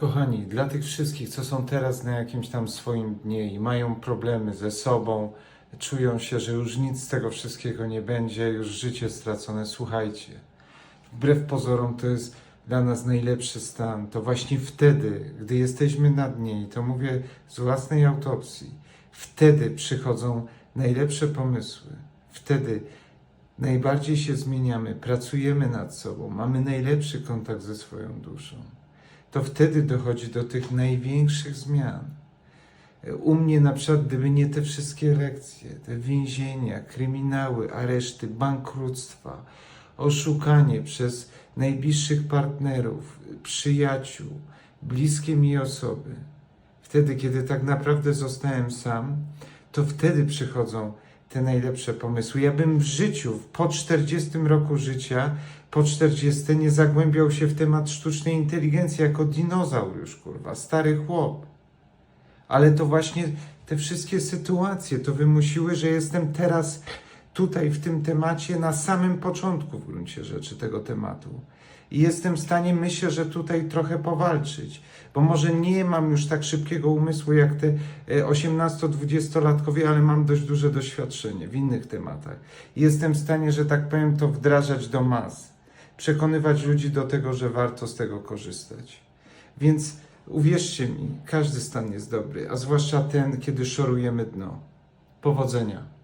Kochani, dla tych wszystkich, co są teraz na jakimś tam swoim dnie i mają problemy ze sobą, czują się, że już nic z tego wszystkiego nie będzie, już życie stracone, słuchajcie. Wbrew pozorom to jest dla nas najlepszy stan. To właśnie wtedy, gdy jesteśmy na dnie, i to mówię z własnej autopsji, wtedy przychodzą najlepsze pomysły. Wtedy najbardziej się zmieniamy, pracujemy nad sobą, mamy najlepszy kontakt ze swoją duszą to wtedy dochodzi do tych największych zmian. U mnie na przykład, gdyby nie te wszystkie lekcje, te więzienia, kryminały, areszty, bankructwa, oszukanie przez najbliższych partnerów, przyjaciół, bliskie mi osoby, wtedy, kiedy tak naprawdę zostałem sam, to wtedy przychodzą te najlepsze pomysły. Ja bym w życiu, po 40 roku życia, po 40 nie zagłębiał się w temat sztucznej inteligencji jako dinozaur już, kurwa, stary chłop. Ale to właśnie te wszystkie sytuacje to wymusiły, że jestem teraz tutaj w tym temacie na samym początku w gruncie rzeczy tego tematu. I jestem w stanie, myślę, że tutaj trochę powalczyć, bo może nie mam już tak szybkiego umysłu jak te e, 18-20-latkowie, ale mam dość duże doświadczenie w innych tematach. I jestem w stanie, że tak powiem, to wdrażać do mas, przekonywać ludzi do tego, że warto z tego korzystać. Więc uwierzcie mi, każdy stan jest dobry, a zwłaszcza ten, kiedy szorujemy dno. Powodzenia.